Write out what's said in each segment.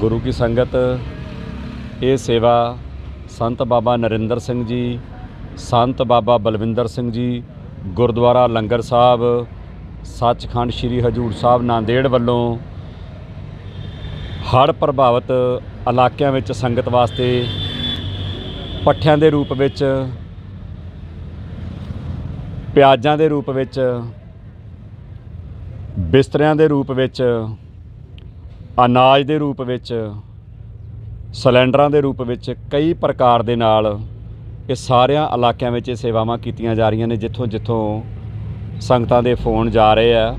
ਗੁਰੂ ਕੀ ਸੰਗਤ, ਇਹ ਸੇਵਾ ਸੰਤ ਬਾਬਾ ਨਰਿੰਦਰ ਸਿੰਘ ਜੀ, ਸੰਤ ਬਾਬਾ ਬਲਵਿੰਦਰ ਸਿੰਘ ਜੀ, ਗੁਰਦੁਆਰਾ ਲੰਗਰ ਸਾਹਿਬ, ਸੱਚਖੰਡ ਸ੍ਰੀ ਹਜੂਰ ਸਾਹਿਬ ਨਾਂਦੇੜ ਵੱਲੋਂ ਹੜ੍ਹ ਪ੍ਰਭਾਵਿਤ ਇਲਾਕਿਆਂ ਵਿੱਚ ਸੰਗਤ ਵਾਸਤੇ ਪੱਠਿਆਂ ਦੇ ਰੂਪ ਵਿੱਚ, ਪਿਆਜ਼ਾਂ ਦੇ ਰੂਪ ਵਿੱਚ, ਬਿਸਤਰਿਆਂ ਦੇ ਰੂਪ ਵਿੱਚ ਅਨਾਜ ਦੇ ਰੂਪ ਵਿੱਚ, ਸਿਲੰਡਰਾਂ ਦੇ ਰੂਪ ਵਿੱਚ ਕਈ ਪ੍ਰਕਾਰ ਦੇ ਨਾਲ ਇਹ ਸਾਰਿਆਂ ਇਲਾਕਿਆਂ ਵਿੱਚ ਇਹ ਸੇਵਾਵਾਂ ਕੀਤੀਆਂ ਜਾ ਰਹੀਆਂ ਨੇ, ਜਿੱਥੋਂ ਜਿੱਥੋਂ ਸੰਗਤਾਂ ਦੇ ਫੋਨ ਜਾ ਰਹੇ ਆ।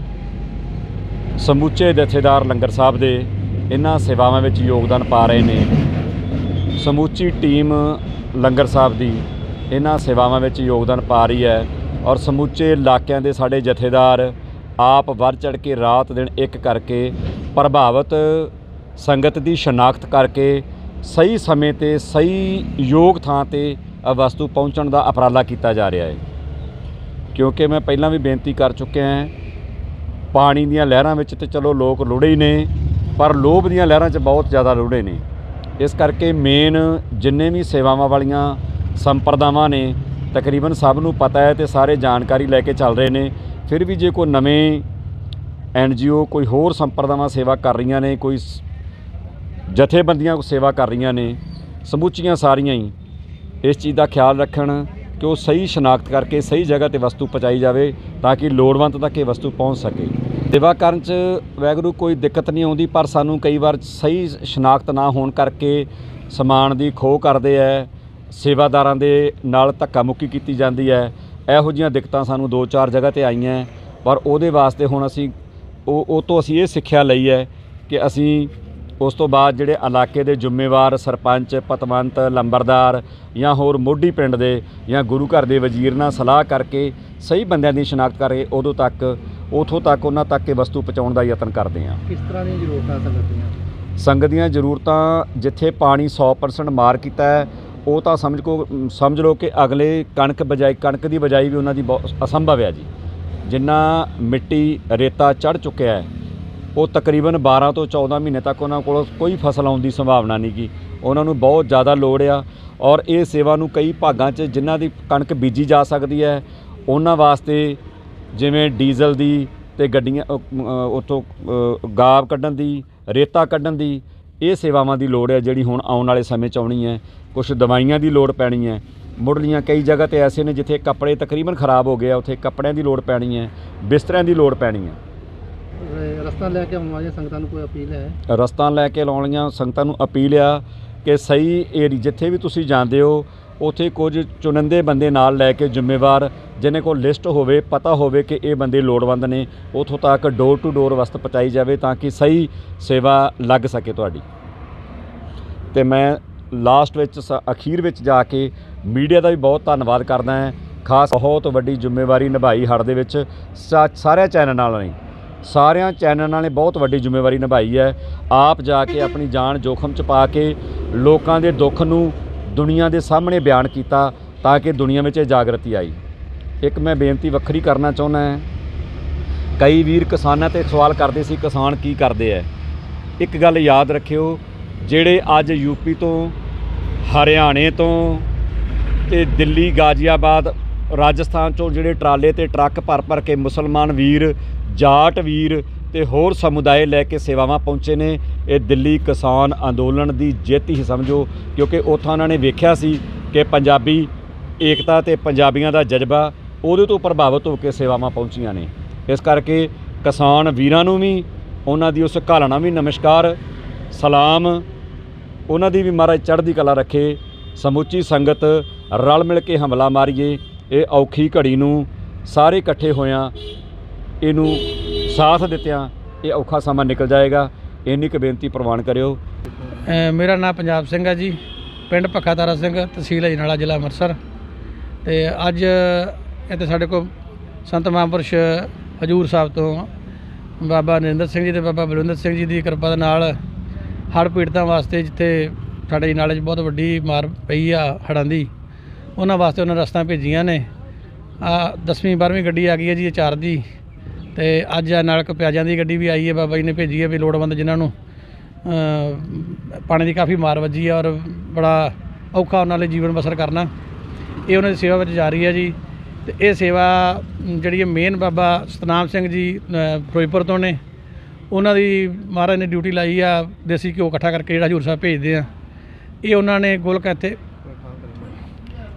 ਸਮੁੱਚੇ ਜਥੇਦਾਰ ਲੰਗਰ ਸਾਹਿਬ ਦੇ ਇਹਨਾਂ ਸੇਵਾਵਾਂ ਵਿੱਚ ਯੋਗਦਾਨ ਪਾ ਰਹੇ ਨੇ। ਸਮੁੱਚੀ ਟੀਮ ਲੰਗਰ ਸਾਹਿਬ ਦੀ ਇਹਨਾਂ ਸੇਵਾਵਾਂ ਵਿੱਚ ਯੋਗਦਾਨ ਪਾ ਰਹੀ ਹੈ ਔਰ ਸਮੁੱਚੇ ਇਲਾਕਿਆਂ ਦੇ ਸਾਡੇ ਜਥੇਦਾਰ ਆਪ ਵਰ ਚੜ ਕੇ ਰਾਤ ਦਿਨ ਇੱਕ ਕਰਕੇ ਪ੍ਰਭਾਵਿਤ ਸੰਗਤ ਦੀ ਸ਼ਨਾਖਤ ਕਰਕੇ ਸਹੀ ਸਮੇਂ ਤੇ ਸਹੀ ਯੋਗ ਥਾਂ ਤੇ ਵਸਤੂ ਪਹੁੰਚਣ ਦਾ ਉਪਰਾਲਾ ਕੀਤਾ ਜਾ ਰਿਹਾ ਹੈ। ਕਿਉਂਕਿ ਮੈਂ ਪਹਿਲਾਂ ਵੀ ਬੇਨਤੀ ਕਰ ਚੁੱਕਿਆ ਹਾਂ, ਪਾਣੀ ਦੀਆਂ ਲਹਿਰਾਂ ਵਿੱਚ ਤੇ ਚਲੋ ਲੋਕ ਲੁੜੇ ਹੀ ਨੇ, ਪਰ ਲੋਭ ਦੀਆਂ ਲਹਿਰਾਂ 'ਚ ਬਹੁਤ ਜ਼ਿਆਦਾ ਲੁੜੇ ਨੇ। ਇਸ ਕਰਕੇ ਮੇਨ ਜਿੰਨੇ ਵੀ ਸੇਵਾਵਾਂ ਵਾਲੀਆਂ ਸੰਪਰਦਾਵਾਂ ਨੇ, ਤਕਰੀਬਨ ਸਭ ਨੂੰ ਪਤਾ ਹੈ ਤੇ ਸਾਰੇ ਜਾਣਕਾਰੀ ਲੈ ਕੇ ਚੱਲ ਰਹੇ ਨੇ। ਫਿਰ ਵੀ ਜੇ ਕੋਈ ਨਵੇਂ ਐਨਜੀਓ ਕੋਈ ਹੋਰ ਸੰਪਰਦਾਵਾਂ ਸੇਵਾ ਕਰ ਰਹੀਆਂ ਨੇ, ਕੋਈ ਸ- ਜਥੇਬੰਦੀਆਂ ਕੋ ਸੇਵਾ ਕਰ ਰਹੀਆਂ ਨੇ, ਸਮੁੱਚੀਆਂ ਸਾਰੀਆਂ ਹੀ, ਇਸ ਚੀਜ਼ ਦਾ ਖਿਆਲ ਰੱਖਣ ਕਿ ਉਹ ਸਹੀ ਸ਼ਨਾਖਤ ਕਰਕੇ, ਸਹੀ ਜਗ੍ਹਾ ਤੇ ਵਸਤੂ ਪਹੁੰਚਾਈ ਜਾਵੇ ਤਾਂ ਕਿ ਲੋੜਵੰਦ ਤੱਕ ਇਹ ਵਸਤੂ ਪਹੁੰਚ ਸਕੇ। ਸੇਵਾ ਕਰਨ ਚ ਵੈਗਰੂ ਕੋਈ ਦਿੱਕਤ ਨਹੀਂ ਆਉਂਦੀ, ਪਰ ਸਾਨੂੰ ਕਈ ਵਾਰ ਸਹੀ ਸ਼ਨਾਖਤ ਨਾ ਹੋਣ ਕਰਕੇ ਸਮਾਨ ਦੀ ਖੋਹ ਕਰਦੇ ਐ, ਸੇਵਾਦਾਰਾਂ ਦੇ ਨਾਲ ਧੱਕਾ ਮੁੱਕੀ ਕੀਤੀ ਜਾਂਦੀ ਹੈ ਇਹੋ ਜਿਹੀਆਂ ਦਿੱਕਤਾਂ ਸਾਨੂੰ ਦੋ ਚਾਰ ਜਗ੍ਹਾ ਤੇ ਆਈਆਂ, ਪਰ ਉਹਦੇ ਵਾਸਤੇ ਹੁਣ ਅਸੀਂ ਉਹ ਉਹ ਤੋਂ ਅਸੀਂ ਇਹ ਸਿੱਖਿਆ ਲਈ ਹੈ ਕਿ ਅਸੀਂ ਉਸ ਤੋਂ ਬਾਅਦ ਜਿਹੜੇ ਇਲਾਕੇ ਦੇ ਜ਼ਿੰਮੇਵਾਰ ਸਰਪੰਚ ਪਤਵੰਤ ਲੰਬਰਦਾਰ ਜਾਂ ਹੋਰ ਮੋਢੀ ਪਿੰਡ ਦੇ ਜਾਂ ਗੁਰੂ ਘਰ ਦੇ ਵਜ਼ੀਰ ਨਾਲ ਸਲਾਹ ਕਰਕੇ ਸਹੀ ਬੰਦਿਆਂ ਦੀ ਸ਼ਨਾਖਤ ਕਰਕੇ ਉਦੋਂ ਤੱਕ ਉਥੋਂ ਤੱਕ ਉਹਨਾਂ ਤੱਕ ਇਹ ਵਸਤੂ ਪਹੁੰਚਾਉਣ ਦਾ ਯਤਨ ਕਰਦੇ ਹਾਂ। ਕਿਸ ਤਰ੍ਹਾਂ ਦੀਆਂ ਜ਼ਰੂਰਤਾਂ ਸੰਗਤ ਦੀਆਂ? ਸੰਗਤ ਦੀਆਂ ਜ਼ਰੂਰਤਾਂ ਜਿੱਥੇ ਪਾਣੀ 100% ਮਾਰ ਕੀਤਾ ਹੈ ਉਹ ਤਾਂ ਸਮਝ ਕੋ ਸਮਝ ਲਓ ਕਿ ਅਗਲੇ ਕਣਕ ਬਜਾਈ ਕਣਕ ਦੀ ਬਜਾਈ ਵੀ ਉਹਨਾਂ ਦੀ ਅਸੰਭਵ ਹੈ ਜੀ। ਜਿੰਨਾ ਮਿੱਟੀ ਰੇਤਾ ਚੜ ਚੁੱਕਿਆ ਹੈ ਉਹ ਤਕਰੀਬਨ 12 ਤੋਂ 14 ਮਹੀਨੇ ਤੱਕ ਉਹਨਾਂ ਕੋਲ ਕੋਈ ਫਸਲ ਆਉਣ ਦੀ ਸੰਭਾਵਨਾ ਨਹੀਂ ਗੀ। ਉਹਨਾਂ ਨੂੰ ਬਹੁਤ ਜ਼ਿਆਦਾ ਲੋੜ ਆ ਔਰ ਇਹ ਸੇਵਾ ਨੂੰ ਕਈ ਭਾਗਾਂ 'ਚ ਜਿਨ੍ਹਾਂ ਦੀ ਕਣਕ ਬੀਜੀ ਜਾ ਸਕਦੀ ਹੈ ਉਹਨਾਂ ਵਾਸਤੇ ਜਿਵੇਂ ਡੀਜ਼ਲ ਦੀ ਤੇ ਗੱਡੀਆਂ ਅ, ਉੱਥੋਂ ਅ, ਗਾਬ ਕੱਢਣ ਦੀ ਰੇਤਾ ਕੱਢਣ ਦੀ ਇਹ ਸੇਵਾਵਾਂ ਦੀ ਲੋੜ ਹੈ ਜਿਹੜੀ ਹੁਣ ਆਉਣ ਵਾਲੇ ਸਮੇਂ 'ਚ ਆਉਣੀ ਹੈ। ਕੁਝ ਦਵਾਈਆਂ ਦੀ ਲੋੜ ਪੈਣੀ ਹੈ। ਮੁੱਢਲੀਆਂ ਕਈ ਜਗ੍ਹਾ ਤੇ ਐਸੇ ਨੇ ਜਿੱਥੇ ਕੱਪੜੇ ਤਕਰੀਬਨ ਖਰਾਬ ਹੋ ਗਏ ਆ ਉੱਥੇ ਕੱਪੜਿਆਂ ਦੀ ਲੋੜ ਪੈਣੀ ਹੈ ਬਿਸਤਰਿਆਂ ਦੀ ਲੋੜ ਪੈਣੀ ਹੈ। ਰਸਤਾ ਲੈ ਕੇ ਆਉਣ ਵਾਲੀਆਂ ਸੰਗਤਾਂ ਨੂੰ ਕੋਈ ਅਪੀਲ ਹੈ? ਰਸਤਾ ਲੈ ਕੇ ਲਾਉਣ ਵਾਲੀਆਂ ਸੰਗਤਾਂ ਨੂੰ ਅਪੀਲ ਆ ਕਿ ਸਹੀ ਏਰੀ ਜਿੱਥੇ ਵੀ ਤੁਸੀਂ ਜਾਂਦੇ ਹੋ ਉੱਥੇ ਕੁਝ ਚੁਣੰਦੇ ਬੰਦੇ ਨਾਲ ਲੈ ਕੇ ਜ਼ਿੰਮੇਵਾਰ ਜਿਹਨੇ ਕੋਲ ਲਿਸਟ ਹੋਵੇ ਪਤਾ ਹੋਵੇ ਕਿ ਇਹ ਬੰਦੇ ਲੋੜਵੰਦ ਨੇ ਉਥੋਂ ਤੱਕ ਡੋਰ ਟੂ ਡੋਰ ਵਸਤ ਪਹੁੰਚਾਈ ਜਾਵੇ ਤਾਂ ਕਿ ਸਹੀ ਸੇਵਾ ਲੱਗ ਸਕੇ ਤੁਹਾਡੀ। ਤੇ ਮੈਂ ਲਾਸਟ ਵਿੱਚ ਸ- ਅਖੀਰ ਵਿੱਚ ਜਾ ਕੇ ਮੀਡੀਆ ਦਾ ਵੀ ਬਹੁਤ ਧੰਨਵਾਦ ਕਰਦਾ ਹਾਂ। ਖਾਸ ਬਹੁਤ ਵੱਡੀ ਜ਼ਿੰਮੇਵਾਰੀ ਨਿਭਾਈ ਹੜ ਦੇ ਵਿੱਚ। ਸਾ- ਸਾਰਿਆਂ ਚੈਨਲਾਂ ਨੇ ਸਾਰਿਆਂ ਚੈਨਲਾਂ ਨੇ ਬਹੁਤ ਵੱਡੀ ਜ਼ਿੰਮੇਵਾਰੀ ਨਿਭਾਈ ਹੈ। ਆਪ ਜਾ ਕੇ ਆਪਣੀ ਜਾਨ ਜੋਖਮ ਚ ਪਾ ਕੇ ਲੋਕਾਂ ਦੇ ਦੁੱਖ ਨੂੰ ਦੁਨੀਆ ਦੇ ਸਾਹਮਣੇ ਬਿਆਨ ਕੀਤਾ ਤਾਂ ਕਿ ਦੁਨੀਆ ਵਿੱਚ ਇਹ ਜਾਗਰਤੀ ਆਈ। ਇੱਕ ਮੈਂ ਬੇਨਤੀ ਵੱਖਰੀ ਕਰਨਾ ਚਾਹੁੰਦਾ ਹਾਂ। ਕਈ ਵੀਰ ਕਿਸਾਨਾਂ ਤੇ ਸਵਾਲ ਕਰਦੇ ਸੀ, ਕਿਸਾਨ ਕੀ ਕਰਦੇ ਐ? ਇੱਕ ਗੱਲ ਯਾਦ ਰੱਖਿਓ ਜਿਹੜੇ ਅੱਜ ਯੂਪੀ ਤੋਂ, ਹਰਿਆਣੇ ਤੋਂ ਤੇ ਦਿੱਲੀ, ਗਾਜ਼ੀਆਬਾਦ, ਰਾਜਸਥਾਨ ਚੋਂ ਜਿਹੜੇ ਟਰਾਲੇ ਤੇ ਟਰੱਕ ਭਰ ਭਰ ਕੇ ਮੁਸਲਮਾਨ ਵੀਰ, ਜਾਟ ਵੀਰ ਤੇ ਹੋਰ ਸਮੁਦਾਇ ਲੈ ਕੇ ਸੇਵਾਵਾਂ ਪਹੁੰਚੇ ਨੇ, ਇਹ ਦਿੱਲੀ ਕਿਸਾਨ ਅੰਦੋਲਨ ਦੀ ਜਿੱਤ ਹੀ ਸਮਝੋ, ਕਿਉਂਕਿ ਉੱਥੋਂ ਉਹਨਾਂ ਨੇ ਵੇਖਿਆ ਸੀ ਕਿ ਪੰਜਾਬੀ ਏਕਤਾ ਤੇ ਪੰਜਾਬੀਆਂ ਦਾ ਜਜ਼ਬਾ ਉਹਦੇ ਤੋਂ ਪ੍ਰਭਾਵਿਤ ਹੋ ਕੇ ਸੇਵਾਵਾਂ ਪਹੁੰਚੀਆਂ ਨੇ। ਇਸ ਕਰਕੇ ਕਿਸਾਨ ਵੀਰਾਂ ਨੂੰ ਵੀ, ਉਹਨਾਂ ਦੀ ਉਸ ਘਾਲਣਾ ਵੀ ਨਮਸਕਾਰ, ਸਲਾਮ ਉਹਨਾਂ ਦੀ ਵੀ ਮਹਾਰਾਜ ਚੜ੍ਹਦੀ ਕਲਾ ਰੱਖੇ, ਸਮੁੱਚੀ ਸੰਗਤ ਰਲ ਮਿਲ ਕੇ ਹਮਲਾ ਮਾਰੀਏ, ਇਹ ਔਖੀ ਘੜੀ ਨੂੰ ਸਾਰੇ ਇਕੱਠੇ ਹੋਇਆਂ ਇਹਨੂੰ ਸਾਥ ਦਿੱਤਿਆਂ ਇਹ ਔਖਾ ਸਮਾਂ ਨਿਕਲ ਜਾਏਗਾ। ਇੰਨੀ ਕੁ ਬੇਨਤੀ ਪ੍ਰਵਾਨ ਕਰਿਓ। ਮੇਰਾ ਨਾਮ ਪੰਜਾਬ ਸਿੰਘ ਹੈ ਜੀ। ਪਿੰਡ ਭੱਖਾਦਾਰਾ ਸਿੰਘ, ਤਹਿਸੀਲ ਅਜਨਾਲਾ, ਜ਼ਿਲ੍ਹਾ ਅੰਮ੍ਰਿਤਸਰ। ਤੇ ਅੱਜ ਇੱਥੇ ਸਾਡੇ ਕੋਲ ਸੰਤ ਮਹਾਂਪੁਰਸ਼ ਹਜੂਰ ਸਾਹਿਬ ਤੋਂ ਬਾਬਾ ਨਰਿੰਦਰ ਸਿੰਘ ਜੀ ਤੇ ਬਾਬਾ ਬਲਵਿੰਦਰ ਸਿੰਘ ਜੀ ਦੀ ਕਿਰਪਾ ਦੇ ਨਾਲ ਹੜ੍ਹ ਪੀੜਤਾਂ ਵਾਸਤੇ ਜਿੱਥੇ ਸਾਡੇ ਨਾਲੇ 'ਚ ਬਹੁਤ ਵੱਡੀ ਮਾਰ ਪਈ ਆ ਹੜ੍ਹਾਂ ਦੀ, ਉਹਨਾਂ ਵਾਸਤੇ ਉਹਨਾਂ ਰਸਤਾ ਭੇਜੀਆਂ ਨੇ। ਆ 10ਵੀਂ 12ਵੀਂ ਗੱਡੀ ਆ ਗਈ ਹੈ ਜੀ ਇਹ ਚਾਰ ਦੀ, ਤੇ ਅੱਜ ਆ ਨਾਲ ਕ ਪਿਆਜ਼ਾਂ ਦੀ ਗੱਡੀ ਵੀ ਆਈ ਹੈ, ਬਾਬਾ ਜੀ ਨੇ ਭੇਜੀ ਹੈ ਵੀ ਲੋੜਵੰਦ ਜਿਨ੍ਹਾਂ ਨੂੰ ਪਾਣੀ ਦੀ ਕਾਫੀ ਮਾਰ ਵੱਜੀ ਆ ਔਰ ਬੜਾ ਔਖਾ ਉਹਨਾਂ ਲਈ ਜੀਵਨ ਬਸਰ ਕਰਨਾ। ਇਹ ਉਹਨਾਂ ਦੀ ਸੇਵਾ ਵਿੱਚ ਜਾਰੀ ਹੈ ਜੀ, ਤੇ ਇਹ ਸੇਵਾ ਜਿਹੜੀ ਹੈ ਮੇਨ ਬਾਬਾ ਸਤਨਾਮ ਸਿੰਘ ਜੀ ਫਿਰੋਜ਼ਪੁਰ ਤੋਂ ਨੇ ਉਹਨਾਂ ਦੀ ਮਹਾਰਾਜ ਨੇ ਡਿਊਟੀ ਲਾਈ ਆ, ਦੇਸੀ ਘਿਓ ਇਕੱਠਾ ਕਰਕੇ ਜਿਹੜਾ ਹਜੂਰ ਸਾਹਿਬ ਭੇਜਦੇ ਆ। ਇਹ ਉਹਨਾਂ ਨੇ ਗੋਲਕਾ ਇੱਥੇ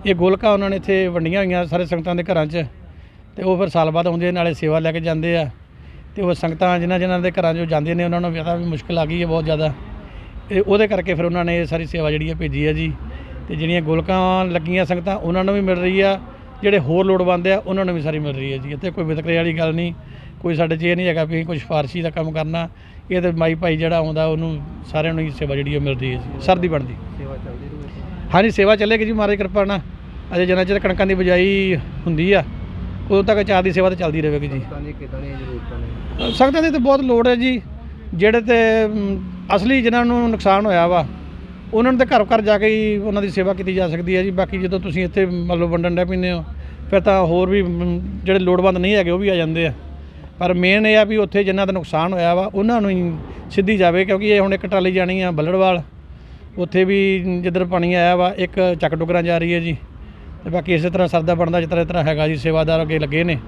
ਇਹ ਗੋਲਕਾ ਉਹਨਾਂ ਨੇ ਇੱਥੇ ਵੰਡੀਆਂ ਹੋਈਆਂ ਸਾਰੇ ਸੰਗਤਾਂ ਦੇ ਘਰਾਂ 'ਚ। ਤੇ ਉਹ ਫਿਰ ਸਾਲ ਬਾਅਦ ਆਉਂਦੇ ਨਾਲੇ ਸੇਵਾ ਲੈ ਕੇ ਜਾਂਦੇ ਆ। ਤੇ ਉਹ ਸੰਗਤਾਂ ਜਿਨ੍ਹਾਂ ਜਿਨ੍ਹਾਂ ਦੇ ਘਰਾਂ 'ਚੋਂ ਜਾਂਦੇ ਨੇ, ਉਹਨਾਂ ਨੂੰ ਜ਼ਿਆਦਾ ਵੀ ਮੁਸ਼ਕਲ ਆ ਗਈ ਹੈ ਬਹੁਤ ਜ਼ਿਆਦਾ। ਇਹ ਉਹਦੇ ਕਰਕੇ ਫਿਰ ਉਹਨਾਂ ਨੇ ਇਹ ਸਾਰੀ ਸੇਵਾ ਜਿਹੜੀ ਹੈ ਭੇਜੀ ਹੈ ਜੀ। ਤੇ ਜਿਹੜੀਆਂ ਗੋਲਕਾਂ ਲੱਗੀਆਂ ਸੰਗਤਾਂ, ਉਹਨਾਂ ਨੂੰ ਵੀ ਮਿਲ ਰਹੀ ਆ। ਜਿਹੜੇ ਹੋਰ ਲੋੜਵੰਦ ਆ, ਉਹਨਾਂ ਨੂੰ ਵੀ ਸਾਰੀ ਮਿਲ ਰਹੀ ਹੈ ਜੀ। ਇੱਥੇ ਕੋਈ ਵਿਤਕਰੇ ਵਾਲੀ ਗੱਲ ਨਹੀਂ। ਕੋਈ ਸਾਡੇ 'ਚ ਇਹ ਨਹੀਂ ਹੈਗਾ ਵੀ ਕੁਝ ਸਿਫਾਰਸ਼ੀ ਦਾ ਕੰਮ ਕਰਨਾ। ਇਹ ਤੇ ਮਾਈ ਭਾਈ ਜਿਹੜਾ ਆਉਂਦਾ ਉਹਨੂੰ ਸਾਰਿਆਂ ਨੂੰ ਹੀ ਸੇਵਾ ਜਿਹੜੀ ਉਹ ਮਿਲ ਰਹੀ ਹੈ ਜੀ ਸਰਦੀ ਬਣਦੀ। ਸੇਵਾ ਚੱਲਦੀ ਰਹੂਗੀ ਹਾਂਜੀ ਸੇਵਾ ਚੱਲੇਗੀ ਜੀ ਮਹਾਰਾਜ ਦੀ ਕਿਰਪਾ ਨਾਲ। ਅਜੇ ਜਿੰਨਾ ਚਿਰ ਕਣਕਾਂ ਦੀ ਬਿਜਾਈ ਹੁੰਦੀ ਆ ਉਦੋਂ ਤੱਕ ਚਾਰ ਦੀ ਸੇਵਾ ਤਾਂ ਚੱਲਦੀ ਰਹੇਗੀ ਜੀ। ਸੰਗਤਾਂ ਦੀ ਦੀ ਤਾਂ ਬਹੁਤ ਲੋੜ ਹੈ ਜੀ ਜਿਹੜੇ ਤੇ ਅਸਲੀ ਜਿਨ੍ਹਾਂ ਨੂੰ ਨੁਕਸਾਨ ਹੋਇਆ ਵਾ ਉਹਨਾਂ ਨੂੰ ਤਾਂ ਘਰ ਘਰ ਜਾ ਕੇ ਹੀ ਉਹਨਾਂ ਦੀ ਸੇਵਾ ਕੀਤੀ ਜਾ ਸਕਦੀ ਹੈ ਜੀ। ਬਾਕੀ ਜਦੋਂ ਤੁਸੀਂ ਇੱਥੇ ਮਤਲਬ ਵੰਡਣ ਡੈ ਪੀਂਦੇ ਹੋ ਫਿਰ ਤਾਂ ਹੋਰ ਵੀ ਜਿਹੜੇ ਲੋੜਵੰਦ ਨਹੀਂ ਹੈਗੇ ਉਹ ਵੀ ਆ ਜਾਂਦੇ ਆ। ਪਰ ਮੇਨ ਇਹ ਆ ਵੀ ਉੱਥੇ ਜਿਨ੍ਹਾਂ ਦਾ ਨੁਕਸਾਨ ਹੋਇਆ ਵਾ, ਉਹਨਾਂ ਨੂੰ ਹੀ ਸਿੱਧੀ ਜਾਵੇ, ਕਿਉਂਕਿ ਇਹ ਹੁਣ ਇੱਕ ਟਰਾਲੀ ਜਾਣੀ ਆ ਬੱਲੜਵਾਲ। ਉੱਥੇ ਵੀ ਜਿੱਧਰ ਪਾਣੀ ਆਇਆ ਵਾ, ਇੱਕ ਚੱਕ ਡੁਗਰਾਂ ਜਾ ਰਹੀ ਹੈ ਜੀ। ਤੇ ਬਾਕੀ ਇਸੇ ਤਰ੍ਹਾਂ ਸਰਦਾ ਬਣਦਾ, ਜਿਸ ਤਰ੍ਹਾਂ ਇਸ ਤਰ੍ਹਾਂ ਹੈਗਾ ਜੀ, ਸੇਵਾਦਾਰ ਅੱਗੇ ਲੱਗੇ ਨੇ।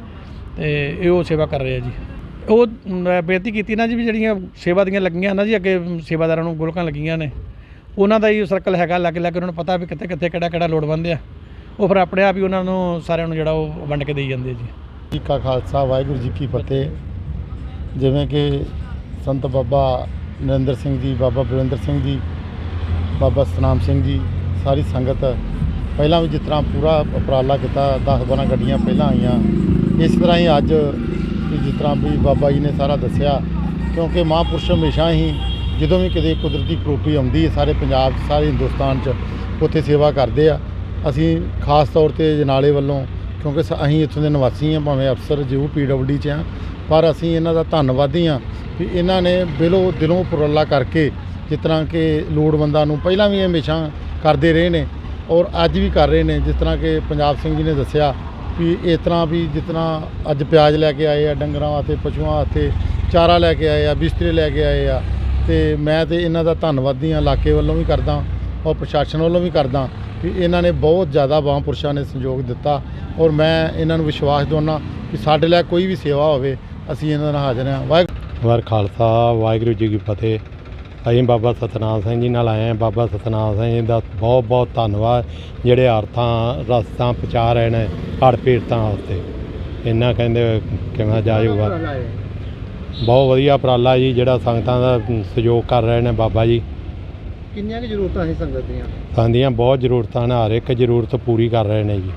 ਤੇ ਇਹ ਉਹ ਸੇਵਾ ਕਰ ਰਹੇ ਆ ਜੀ। ਉਹ ਬੇਨਤੀ ਕੀਤੀ ਨਾ ਜੀ ਵੀ ਜਿਹੜੀਆਂ ਸੇਵਾ ਦੀਆਂ ਲੱਗੀਆਂ ਨਾ ਜੀ, ਅੱਗੇ ਸੇਵਾਦਾਰਾਂ ਨੂੰ ਗੋਲਕਾਂ ਲੱਗੀਆਂ ਨੇ। ਉਹਨਾਂ ਦਾ ਹੀ ਸਰਕਲ ਹੈਗਾ ਲੱਗ ਲੱਗ ਉਹਨਾਂ ਨੂੰ ਪਤਾ ਵੀ ਕਿੱਥੇ ਕਿੱਥੇ ਕਿਹੜਾ ਕਿਹੜਾ ਲੋੜਵੰਦ ਆ। ਉਹ ਫਿਰ ਆਪਣੇ ਆਪ ਹੀ ਉਹਨਾਂ ਨੂੰ ਸਾਰਿਆਂ ਨੂੰ ਜਿਹੜਾ ਉਹ ਵੰਡ ਕੇ ਦੇਈ ਜਾਂਦੇ ਜੀ। ਜੀ ਕਾ ਖਾਲਸਾ, ਵਾਹਿਗੁਰੂ ਜੀ ਕੀ ਫਤਿਹ। ਜਿਵੇਂ ਕਿ ਸੰਤ ਬਾਬਾ ਨਰਿੰਦਰ ਸਿੰਘ ਜੀ, ਬਾਬਾ ਬਲਵਿੰਦਰ ਸਿੰਘ ਜੀ, ਬਾਬਾ ਸਤਨਾਮ ਸਿੰਘ ਜੀ, ਸਾਰੀ ਸੰਗਤ ਪਹਿਲਾਂ ਵੀ ਜਿਸ ਤਰ੍ਹਾਂ ਪੂਰਾ ਉਪਰਾਲਾ ਕੀਤਾ 10 12 ਗੱਡੀਆਂ ਪਹਿਲਾਂ ਆਈਆਂ। ਇਸ ਤਰ੍ਹਾਂ ਹੀ ਅੱਜ ਜਿਸ ਤਰ੍ਹਾਂ ਵੀ ਬਾਬਾ ਜੀ ਨੇ ਸਾਰਾ ਦੱਸਿਆ, ਕਿਉਂਕਿ ਮਹਾਂਪੁਰਸ਼ ਹਮੇਸ਼ਾ ਹੀ ਜਦੋਂ ਵੀ ਕਿਤੇ ਕੁਦਰਤੀ ਕਰੋਪੀ ਆਉਂਦੀ ਹੈ, ਸਾਰੇ ਪੰਜਾਬ 'ਚ ਸਾਰੇ ਹਿੰਦੁਸਤਾਨ 'ਚ ਉੱਥੇ ਸੇਵਾ ਕਰਦੇ ਆ। ਅਸੀਂ ਖਾਸ ਤੌਰ ਤੇ ਜਨਾਲੇ ਵੱਲੋਂ ਕਿਉਂਕਿ ਸ- ਅਸੀਂ ਇੱਥੋਂ ਦੇ ਨਿਵਾਸੀ ਹਾਂ, ਭਾਵੇਂ ਅਫਸਰ ਜਿਉ ਪੀਡਬਲਯੂ 'ਚ ਆ ਪਰ ਅਸੀਂ ਇਹਨਾਂ ਦਾ ਧੰਨਵਾਦੀ ਹਾਂ ਵੀ ਇਹਨਾਂ ਨੇ ਬਿਲੋ ਦਿਲੋਂ ਉਪਰਾਲਾ ਕਰਕੇ ਜਿਸ ਤਰ੍ਹਾਂ ਕਿ ਲੋੜਵੰਦਾਂ ਨੂੰ ਪਹਿਲਾਂ ਵੀ ਇਹ ਹਮੇਸ਼ਾ ਕਰਦੇ ਰਹੇ ਨੇ ਔਰ ਅੱਜ ਵੀ ਕਰ ਰਹੇ ਨੇ, ਜਿਸ ਤਰ੍ਹਾਂ ਕਿ ਪੰਜਾਬ ਸਿੰਘ ਜੀ ਨੇ ਦੱਸਿਆ ਵੀ ਇਸ ਤਰ੍ਹਾਂ ਵੀ ਜਿਸ ਤਰ੍ਹਾਂ ਅੱਜ ਪਿਆਜ਼ ਲੈ ਕੇ ਆਏ ਆ, ਡੰਗਰਾਂ ਵਾਸਤੇ, ਪਸ਼ੂਆਂ ਵਾਸਤੇ, ਚਾਰਾ ਲੈ ਕੇ ਆਏ ਆ, ਬਿਸਤਰੇ ਲੈ ਕੇ ਆਏ ਆ ਤੇ ਮੈਂ ਤੇ ਇਹਨਾਂ ਦਾ ਧੰਨਵਾਦੀ ਹਾਂ, ਇਲਾਕੇ ਵੱਲੋਂ ਵੀ ਕਰਦਾ ਔਰ ਪ੍ਰਸ਼ਾਸਨ ਵੱਲੋਂ ਵੀ ਕਰਦਾ ਵੀ ਇਹਨਾਂ ਨੇ ਬਹੁਤ ਜ਼ਿਆਦਾ ਮਹਾਂਪੁਰਸ਼ਾਂ ਨੇ ਸਹਿਯੋਗ ਦਿੱਤਾ ਔਰ ਮੈਂ ਇਹਨਾਂ ਨੂੰ ਵਿਸ਼ਵਾਸ ਦਿਵਾਉਂਦਾ ਕਿ ਸਾਡੇ ਲਈ ਕੋਈ ਵੀ ਸੇਵਾ ਹੋਵੇ ਅਸੀਂ ਇਹਨਾਂ ਨਾਲ ਹਾਜ਼ਰ ਹਾਂ। ਵਾਹਿਗੁਰੂ ਵਾਰ ਖਾਲਸਾ ਵਾਹਿਗੁਰੂ ਜੀ ਕੀ ਫਤਿਹ। ਅਸੀਂ ਬਾਬਾ ਸਤਨਾਮ ਸਿੰਘ ਜੀ ਨਾਲ ਆਏ ਹਾਂ। ਬਾਬਾ ਸਤਨਾਮ ਸਿੰਘ ਜੀ ਦਾ ਬਹੁਤ ਬਹੁਤ ਧੰਨਵਾਦ। ਜਿਹੜੇ ਅਰਥਾਂ ਰਸਤਾਂ ਪਹੁੰਚਾ ਰਹੇ ਨੇ ਹੜ੍ਹ ਪੀੜਤਾਂ ਵਾਸਤੇ। ਇਹਨਾਂ ਕਹਿੰਦੇ ਕਿਵੇਂ ਹੈ ਬਹੁਤ ਵਧੀਆ ਉਪਰਾਲਾ ਜੀ ਜਿਹੜਾ ਸੰਗਤਾਂ ਦਾ ਸਹਿਯੋਗ ਕਰ ਰਹੇ ਨੇ ਬਾਬਾ ਜੀ। ਕਿੰਨੀਆਂ ਕੁ ਜ਼ਰੂਰਤਾਂ ਸੀ ਸੰਗਤ ਦੀਆਂ? ਦੀਆਂ ਬਹੁਤ ਜ਼ਰੂਰਤਾਂ ਨੇ ਹਰ ਇੱਕ ਜ਼ਰੂਰਤ ਪੂਰੀ ਕਰ ਰਹੇ ਨੇ ਜੀ।